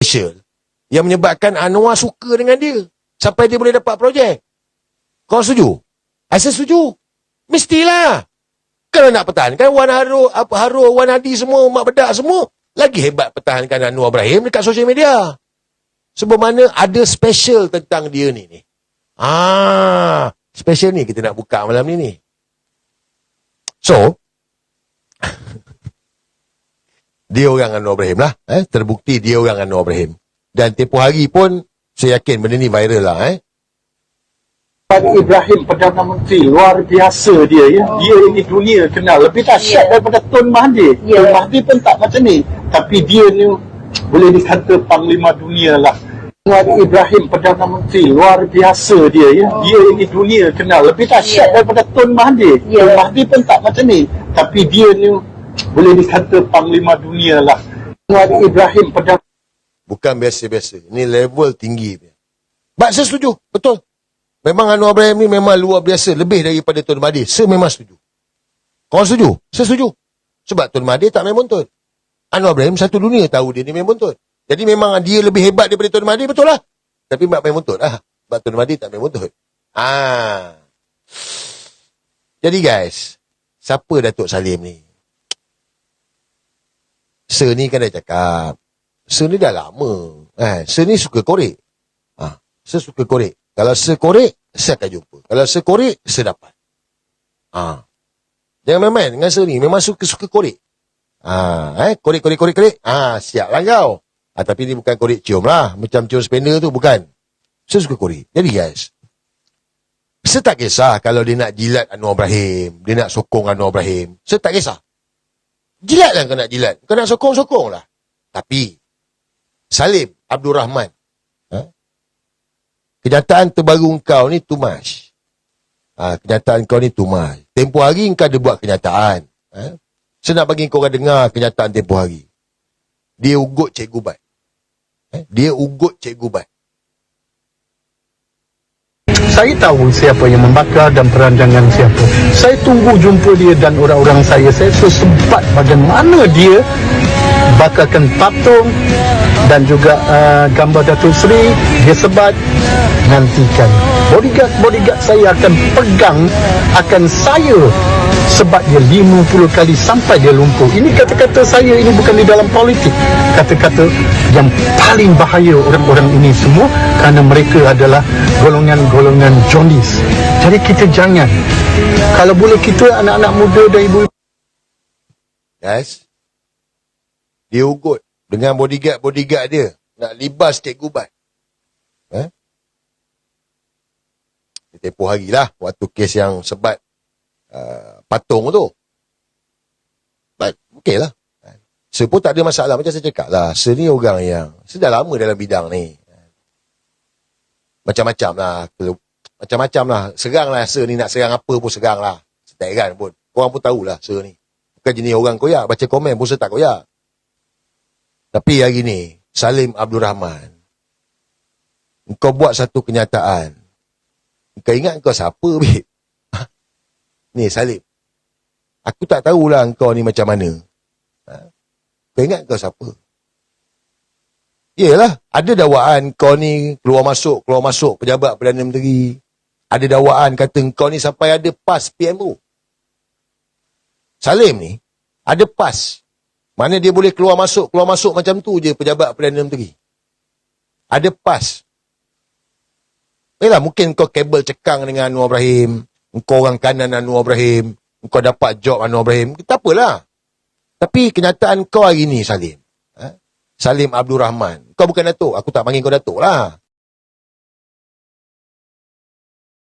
special yang menyebabkan Anwar suka dengan dia sampai dia boleh dapat projek. Kau setuju? Saya setuju. Mestilah. Kalau nak pertahankan Wan Haru, apa Haru, Wan Hadi semua, Mak Bedak semua, lagi hebat pertahankan Anwar Ibrahim dekat sosial media. Sebab mana ada special tentang dia ni. ni. Ah, special ni kita nak buka malam ni ni. So, dia orang Anwar Ibrahim lah. Eh? Terbukti dia orang Anwar Ibrahim. Dan tempoh hari pun, saya yakin benda ni viral lah. Eh? Wan Ibrahim Perdana Menteri luar biasa dia ya. Dia ini dunia kenal lebih dahsyat Ya. daripada Tun Mahathir. Ya. Tun Mahathir pun tak macam ni. Tapi dia ni boleh dikata panglima dunia lah. Wan Ibrahim Perdana Menteri luar biasa dia ya. Dia ini dunia kenal lebih dahsyat Ya. daripada Tun Mahathir. Ya. Tun Mahathir pun tak macam ni. Tapi dia ni boleh dikata panglima dunia lah. Wan Ibrahim Perdana Bukan biasa-biasa. Ini level tinggi. Bak saya setuju. Betul. Memang Anwar Ibrahim ni memang luar biasa. Lebih daripada Tun Mahathir. Saya memang setuju. Kau setuju? Saya setuju. Sebab Tun Mahathir tak main buntut. Anwar Ibrahim satu dunia tahu dia ni main buntut. Jadi memang dia lebih hebat daripada Tun Mahathir. Betul lah. Tapi Mak main buntut lah. Sebab Tun Mahathir tak main buntut. Ah. Jadi guys. Siapa Datuk Salim ni? Sir ni kan dah cakap. Sir ni dah lama. Eh, Sir ni suka korek. Ah, Sir suka korek. Kalau Sir korek, Sir akan jumpa. Kalau Sir korek, Sir dapat. Ah. Jangan main-main dengan Sir ni. Memang suka-suka korek. Ah, eh, korek, korek, korek, korek. Ah, siap lah kau. Ah, tapi ni bukan korek cium lah. Macam cium spender tu, bukan. Sir suka korek. Jadi guys, Sir tak kisah kalau dia nak jilat Anwar Ibrahim. Dia nak sokong Anwar Ibrahim. Sir tak kisah. Jilat lah kau nak jilat. Kau nak sokong-sokong lah. Tapi, Salim Abdul Rahman. Ha? Kenyataan terbaru kau ni too much. Ha, kenyataan kau ni too much. Tempoh hari kau ada buat kenyataan. Ha? Saya nak bagi kau orang dengar kenyataan tempoh hari. Dia ugut Cikgu Bat. Eh? Dia ugut Cikgu Bat. Saya tahu siapa yang membakar dan perancangan siapa. Saya tunggu jumpa dia dan orang-orang saya. Saya sesempat bagaimana dia bakarkan patung dan juga uh, gambar Datuk Seri. Dia sebat nantikan. Bodyguard-bodyguard saya akan pegang akan saya sebab dia 50 kali sampai dia lumpuh. Ini kata-kata saya ini bukan di dalam politik. Kata-kata yang paling bahaya orang-orang ini semua kerana mereka adalah golongan-golongan jondis. Jadi kita jangan. Kalau boleh kita anak-anak muda dan ibu Guys. Dia ugut dengan bodyguard-bodyguard dia. Nak libas Cikgu Bat. Eh? Dia tempoh hari lah. Waktu kes yang sebat uh, patung tu. But, okay lah. Saya pun tak ada masalah. Macam saya cakap lah. Saya ni orang yang... Saya dah lama dalam bidang ni. Macam-macam lah. Macam-macam lah. Serang lah saya ni. Nak serang apa pun serang lah. Heran pun. Korang pun tahulah saya ni. Bukan jenis orang koyak. Baca komen pun saya tak koyak. Tapi hari ni, Salim Abdul Rahman, kau buat satu kenyataan. Kau ingat kau siapa, babe? ni, Salim. Aku tak tahulah kau ni macam mana. Ha? Kau ingat kau siapa? Yelah, ada dakwaan kau ni keluar masuk, keluar masuk pejabat Perdana Menteri. Ada dakwaan kata kau ni sampai ada PAS PMO. Salim ni, ada PAS. Mana dia boleh keluar masuk, keluar masuk macam tu je pejabat Perdana Menteri. Ada PAS. Yalah, mungkin kau kabel cekang dengan Anwar Ibrahim. Kau orang kanan Anwar Ibrahim. Kau dapat job Anwar Ibrahim. Tak apalah. Tapi kenyataan kau hari ni, Salim. Salim Abdul Rahman. Kau bukan Datuk. Aku tak panggil kau Datuk lah.